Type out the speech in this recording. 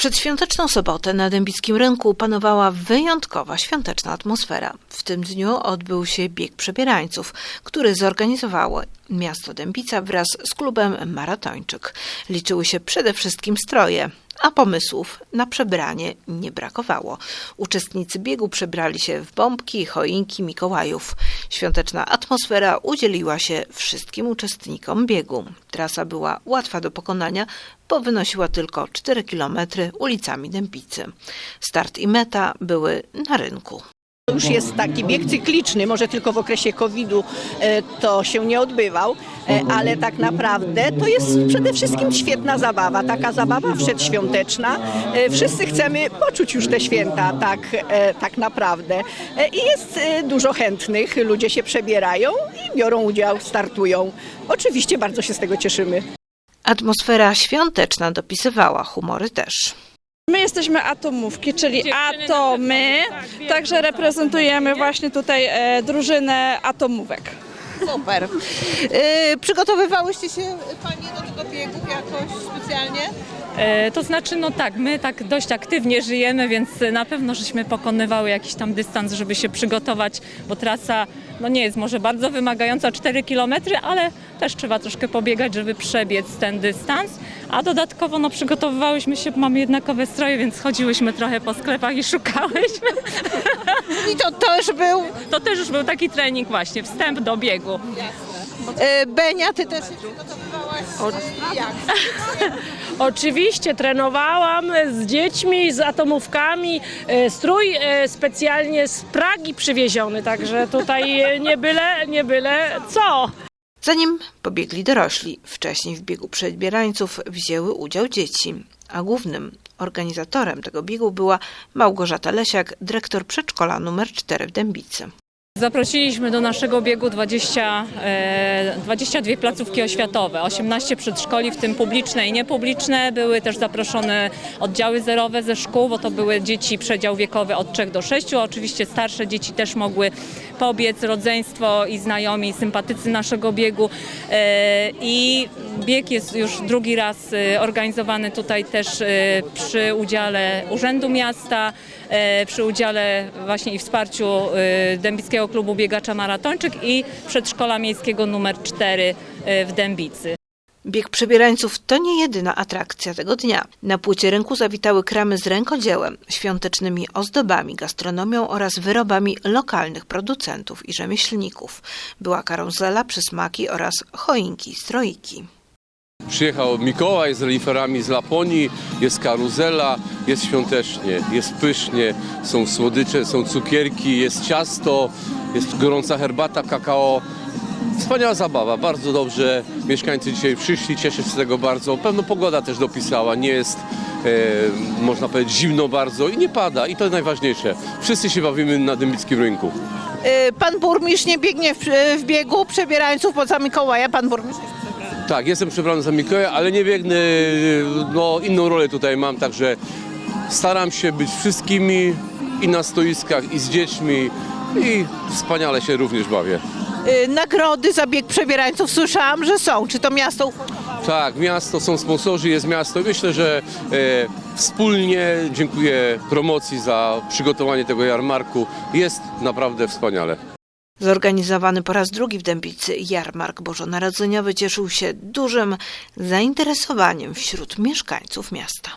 przedświąteczną sobotę na Dębickim Rynku panowała wyjątkowa świąteczna atmosfera. W tym dniu odbył się bieg przebierańców, który zorganizowało miasto Dębica wraz z klubem Maratończyk. Liczyły się przede wszystkim stroje, a pomysłów na przebranie nie brakowało. Uczestnicy biegu przebrali się w bombki, choinki Mikołajów. Świąteczna atmosfera udzieliła się wszystkim uczestnikom biegu. Trasa była łatwa do pokonania, bo wynosiła tylko 4 km ulicami Dębicy. Start i meta były na rynku. To już jest taki bieg cykliczny, może tylko w okresie COVID-u e, to się nie odbywał, e, ale tak naprawdę to jest przede wszystkim świetna zabawa, taka zabawa przedświąteczna. E, Wszyscy chcemy poczuć już te święta tak, tak naprawdę i jest dużo chętnych, ludzie się przebierają i biorą udział, startują. Oczywiście bardzo się z tego cieszymy. Atmosfera świąteczna dopisywała humory też. My jesteśmy atomówki, czyli atomy, także reprezentujemy właśnie tutaj e, drużynę atomówek. Super. Yy, przygotowywałyście się Panie do tego biegu jakoś specjalnie? E, To znaczy, no tak, my tak dość aktywnie żyjemy, więc na pewno żeśmy pokonywały jakiś tam dystans, żeby się przygotować, bo trasa no nie jest może bardzo wymagająca 4 km, ale też trzeba troszkę pobiegać, żeby przebiec ten dystans. A dodatkowo no, przygotowywałyśmy się, mamy jednakowe stroje, więc chodziłyśmy trochę po sklepach i szukałyśmy. I to też był. To też już był taki trening właśnie, wstęp do biegu. Yy, Benia, Ty też się przygotowywałaś? Jak? Oczywiście trenowałam z dziećmi, z atomówkami. E, Strój e, specjalnie z Pragi przywieziony, także tutaj e, nie byle, nie byle co. Zanim pobiegli dorośli, wcześniej w biegu przebierańców wzięły udział dzieci, a głównym organizatorem tego biegu była Małgorzata Lesiak, dyrektor przedszkola numer 4 w Dębicy. Zaprosiliśmy do naszego biegu 20, e, 22 placówki oświatowe, 18 przedszkoli, w tym publiczne i niepubliczne. Były też zaproszone oddziały zerowe ze szkół, bo to były dzieci przedział wiekowy od 3 do 6. Oczywiście starsze dzieci też mogły pobiec, rodzeństwo i znajomi, sympatycy naszego biegu. E, I bieg jest już drugi raz e, organizowany tutaj też e, przy udziale Urzędu Miasta, przy udziale właśnie i wsparciu e, Dębickiego Klubu Biegacza Maratończyk i Przedszkola Miejskiego numer 4 e, w Dębicy. Bieg przebierańców to nie jedyna atrakcja tego dnia. Na płycie rynku zawitały kramy z rękodziełem, świątecznymi ozdobami, gastronomią oraz wyrobami lokalnych producentów i rzemieślników. Była karuzela, przysmaki oraz choinki, stroiki. Przyjechał Mikołaj z reniferami z Laponii, jest karuzela, jest świątecznie, jest pysznie, są słodycze, są cukierki, jest ciasto, jest gorąca herbata, kakao. Wspaniała zabawa, bardzo dobrze. Mieszkańcy dzisiaj przyszli, cieszę się z tego bardzo. Pewno pogoda też dopisała, nie jest, e, można powiedzieć, zimno bardzo i nie pada i to najważniejsze. Wszyscy się bawimy na Dębickim Rynku. Yy, Pan burmistrz nie biegnie w, w biegu przebierańców poza Mikołaja. Pan burmistrz. Tak, jestem przebrany za Mikołaja, ale nie biegnę, no inną rolę tutaj mam, także staram się być wszystkimi i na stoiskach, i z dziećmi i wspaniale się również bawię. Yy, nagrody za bieg przebierańców słyszałam, że są. Czy to miasto? Tak, miasto, są sponsorzy, jest miasto. Myślę, że e, wspólnie dziękuję promocji za przygotowanie tego jarmarku. Jest naprawdę wspaniale. Zorganizowany po raz drugi w Dębicy jarmark bożonarodzeniowy cieszył się dużym zainteresowaniem wśród mieszkańców miasta.